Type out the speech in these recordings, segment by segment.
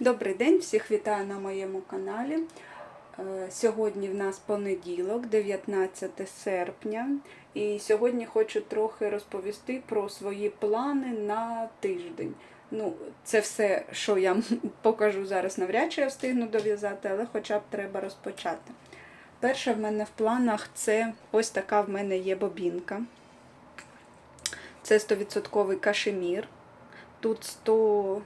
Добрий день, всіх вітаю на моєму каналі. Е, Сьогодні в нас понеділок, 19 серпня, і сьогодні хочу трохи розповісти про свої плани на тиждень. Ну, це все, що я покажу зараз, навряд чи я встигну дов'язати, але хоча б треба розпочати. Перше в мене в планах це ось така в мене є бобінка. Це 100% кашемір. Тут 100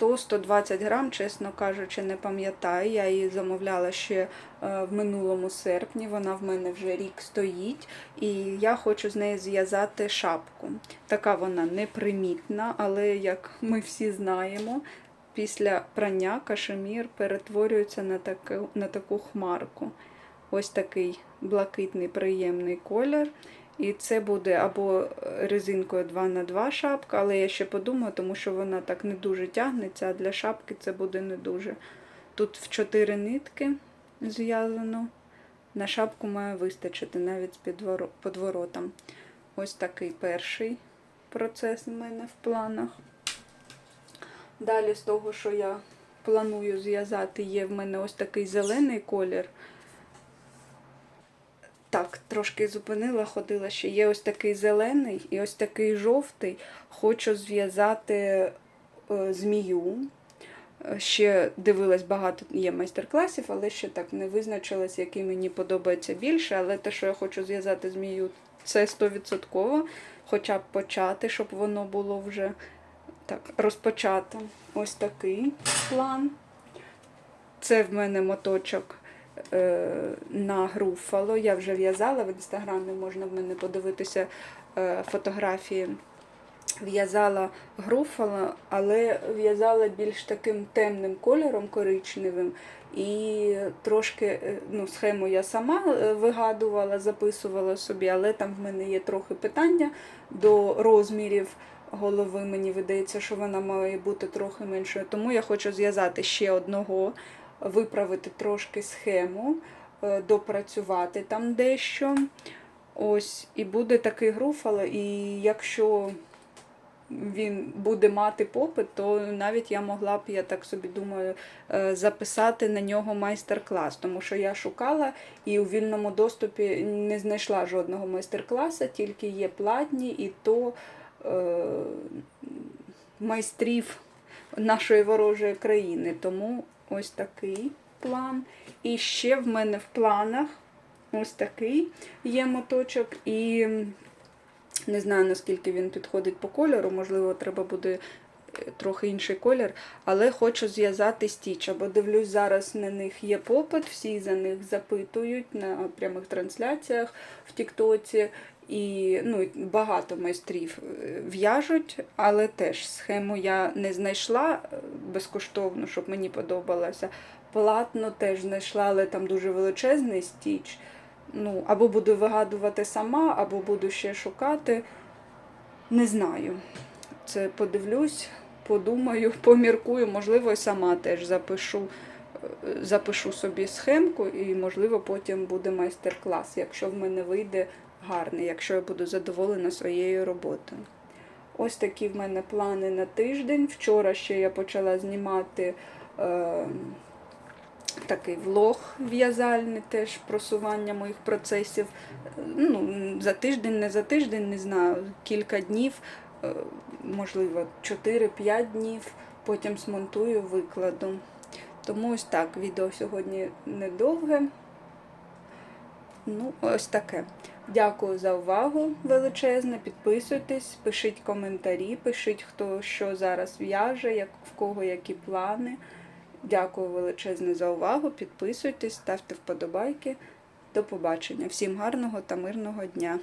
100-120 грам, чесно кажучи, не пам'ятаю. Я її замовляла ще е, в минулому серпні. Вона в мене вже рік стоїть, і я хочу з неї зв'язати шапку. Така вона непримітна, але як ми всі знаємо, після прання кашемір перетворюється на таку, на таку хмарку. Ось такий блакитний приємний колір. І це буде або резинкою 2х2 шапка, але я ще подумаю, тому що вона так не дуже тягнеться, а для шапки це буде не дуже. Тут в 4 нитки зв'язано. На шапку має вистачити навіть з підворо- подворотом. Ось такий перший процес у мене в планах. Далі з того, що я планую зв'язати, є в мене ось такий зелений колір. Так, трошки зупинила, ходила ще. Є ось такий зелений і ось такий жовтий. Хочу зв'язати е, змію. Е, Ще дивилась багато є майстер-класів, але ще так не визначилась, який мені подобається більше. Але те, що я хочу зв'язати змію, це 100%. Хоча б почати, щоб воно було вже так, розпочато. Ось такий план. Це в мене моточок на груфало. Я вже в'язала в інстаграмі, можна в мене подивитися е, фотографії. В'язала груфало, але в'язала більш таким темним кольором коричневим. І трошки е, ну, схему я сама е, вигадувала, записувала собі, але там в мене є трохи питання до розмірів голови. Мені видається, що вона має бути трохи меншою. Тому я хочу зв'язати ще одного, виправити трошки схему, е, допрацювати там дещо. Ось, і буде такий груфало, і якщо він буде мати попит, то навіть я могла б, я так собі думаю, е, записати на нього майстер-клас. Тому що я шукала і у вільному доступі не знайшла жодного майстер-класу, тільки є платні, і то е, майстрів нашої ворожої країни. Тому ось такий план. І ще в мене в планах ось такий є моточок. І не знаю, наскільки він підходить по кольору, можливо, треба буде е, трохи інший колір, але хочу зв'язати стіч, бо дивлюсь, зараз на них є попит, всі за них запитують на прямих трансляціях в Тіктоці. І ну, багато майстрів е, в'яжуть, але теж схему я не знайшла безкоштовно, щоб мені подобалося. Платно теж знайшла, але там дуже величезний стіч. Ну, або буду вигадувати сама, або буду ще шукати. Не знаю. Це подивлюсь, подумаю, поміркую, можливо, сама теж запишу, е, запишу собі схемку, і, можливо, потім буде майстер-клас, якщо в мене вийде гарний, якщо я буду задоволена своєю роботою. Ось такі в мене плани на тиждень. Вчора ще я почала знімати. Е, такий влог в'язальний, теж просування моїх процесів. Ну, За тиждень, не за тиждень, не знаю, кілька днів, е, можливо, 4-5 днів, потім смонтую, викладу. Тому ось так, відео сьогодні недовге. Ну, ось таке. Дякую за увагу величезне. Підписуйтесь, пишіть коментарі, пишіть, хто що зараз в'яже, як, в кого які плани. Дякую величезне за увагу. Підписуйтесь, ставте вподобайки. До побачення. Всім гарного та мирного дня!